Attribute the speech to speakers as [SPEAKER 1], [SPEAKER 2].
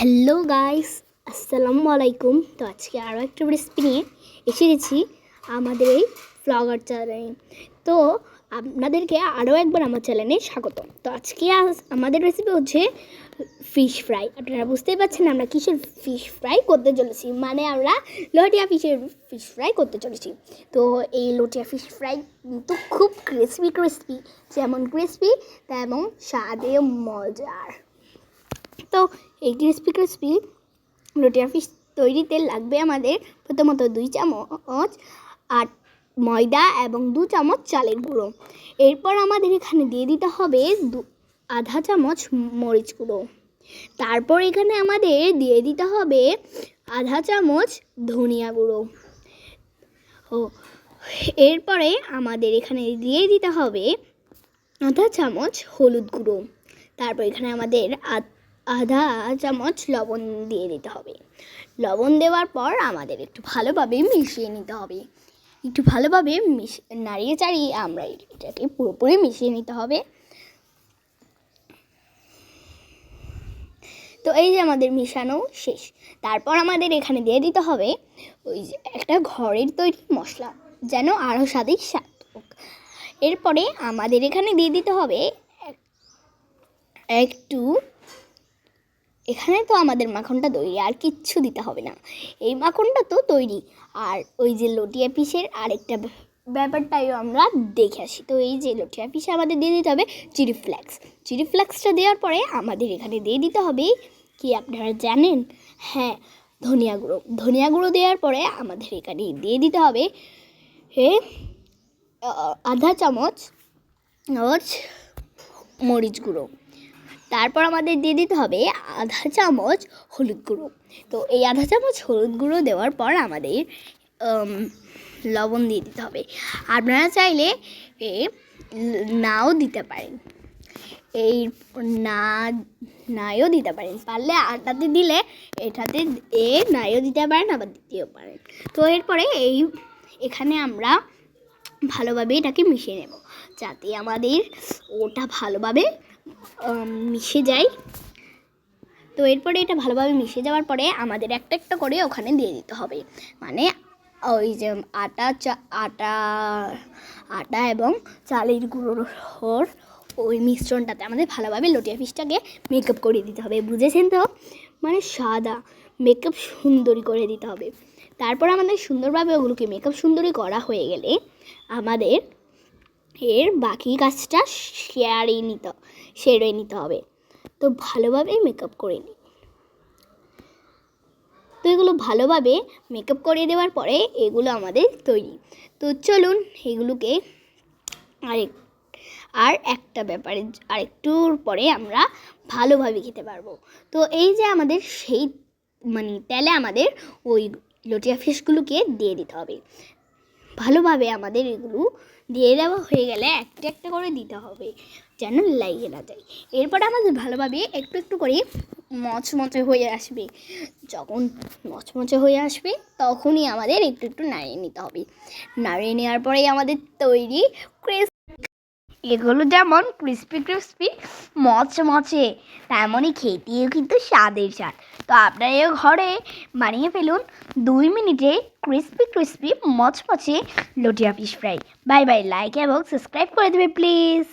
[SPEAKER 1] Hello guys আসসালামু আলাইকুম তো আজকে আরও একটা রেসিপি নিয়ে এসে গেছি আমাদের এই ফ্লগার চ্যানেলে তো আপনাদেরকে আরও একবার আমার চ্যানেলে স্বাগত। তো আজকে আজ- আমাদের রেসিপি হচ্ছে ফিশ ফ্রাই আপনারা বুঝতেই পারছেন আমরা কিসের ফিশ ফ্রাই করতে চলেছি। মানে আমরা লটিয়া ফিশের ফিশ ফ্রাই করতে চলেছি। তো এই লটিয়া ফিশ ফ্রাই কিন্তু খুব ক্রিসপি ক্রিসপি যেমন ক্রিসপি তেমন স্বাদে মজার। তো এই ক্রিসপি ক্রিসপি লটিয়া ফিশ তৈরিতে লাগবে আমাদের প্রথমত দুই চামচ, আর ময়দা এবং দু চামচ চালের গুঁড়ো। এরপর আমাদের এখানে দিয়ে দিতে হবে দু, আধা চামচ মরিচ গুঁড়ো। তারপর এখানে আমাদের দিয়ে দিতে হবে আধা চামচ ধনিয়া গুঁড়ো। ও, এরপরে আমাদের এখানে দিয়ে দিতে হবে আধা চামচ হলুদ গুঁড়ো। তারপর এখানে আমাদের আধ- চামচ, লবণ দিয়ে দিতে হবে। লবণ দেওয়ার পর আমাদের একটু ভালোভাবে মিশিয়ে নিতে হবে। একটু ভালোভাবে মিশ, নাড়িয়ে চাড়িয়ে আমরা এটাকে পুরোপুরি মিশিয়ে নিতে হবে। তো এই যে আমাদের মিশানো শেষ। তারপর আমাদের এখানে দিয়ে দিতে হবে ওই যে একটা ঘরের তৈরি মশলা, যেন আরও স্বাদে স্বাদ এরপরে আমাদের এখানে দিয়ে দিতে হবে এক- একটু এখানে তো আমাদের মাখনটা তৈরি, আর কিচ্ছু দিতে হবে না। এই মাখনটা তো তৈরি। আর ওই যে লটিয়া পিসের আরেকটা ব্যাপ- ব্যাপারটাও আমরা দেখে আসি। তো এই যে লটিয়া পিসে আমাদের দিয়ে দিতে হবে চিলি ফ্ল্যাক্স চিলি ফ্ল্যাক্সটা দেওয়ার পরে আমাদের এখানে দিয়ে দিতে হবে কি আপনারা জানেন? হ্যাঁ ধনিয়া গুঁড়ো। ধনিয়া গুঁড়ো দেওয়ার পরে আমাদের এখানে দিয়ে দিতে হবে হে আধা চামচ মরিচ গুঁড়ো। তারপর আমাদের দিয়ে দিতে হবে আধা চামচ হলুদ গুঁড়ো। তো এই আধা চামচ হলুদ গুঁড়ো দেওয়ার পর আমাদের লবণ দিয়ে দিতে হবে। আপনারা চাইলে এ, নাও দিতে পারেন। এই, না, নাইও দিতে পারেন। পারলে আটাতে দিলে এটাতে এ, নাইও দিতে পারেন, আবার দিতেও পারেন। তো এরপরে এই, এখানে আমরা ভালোভাবে এটাকে মিশিয়ে নেব। যাতে আমাদের ওটা ভালোভাবে মিশে যায়। তো এরপরে এটা ভালোভাবে মিশে যাওয়ার পরে আমাদের একটা একটা করে ওখানে দিয়ে দিতে হবে। মানে ওই যে আটা, চা, আটা আটা এবং চালের গুঁড়োর ওই মিশ্রণটাতে আমাদের ভালোভাবে লটিয়া ফিশটাকে মেকআপ করে দিতে হবে। বুঝেছেন তো? মানে সাদা মেকআপ সুন্দরী করে দিতে হবে। তারপর আমাদের সুন্দরভাবে ওগুলোকে মেকআপ সুন্দরী করা হয়ে গেলে আমাদের এর বাকি কাজটা শেয়ারে নিতে সেরে নিতে হবে। তো ভালোভাবে মেকআপ করে নিই তো এগুলো ভালোভাবে মেকআপ করে দেওয়ার পরে এগুলো আমাদের তৈরি। তো চলুন এগুলোকে আরেক, আর একটা ব্যাপারে, আরেকটুর পরে আমরা ভালোভাবে খেতে পারব। তো এই যে আমাদের সেই মানে তেলে আমাদের ওই লটিয়া ফিশগুলোকে দিয়ে দিতে হবে। ভালোভাবে আমাদের এগুলো দিয়ে দেওয়া হয়ে গেলে একটা একটা করে দিতে হবে। যেন লাগিয়ে না যায় এরপরে আমাদের ভালোভাবে একটু একটু করে মচমচে হয়ে আসবে। যখন মচমচে হয়ে আসবে, তখনই আমাদের একটু একটু নাড়িয়ে নিতে হবে। নাড়িয়ে নেওয়ার পরেই আমাদের তৈরি ক্রিস এগুলো যেমন ক্রিস্পি ক্রিস্পি মচমচে, তেমনই খেতেও কিন্তু স্বাদের স্বাদ। তো আপনারাও ঘরে বানিয়ে ফেলুন দুই মিনিটে ক্রিস্পি ক্রিস্পি মচমচে লটিয়া fish fry bye bye like এবং সাবস্ক্রাইব করে দেবে প্লিজ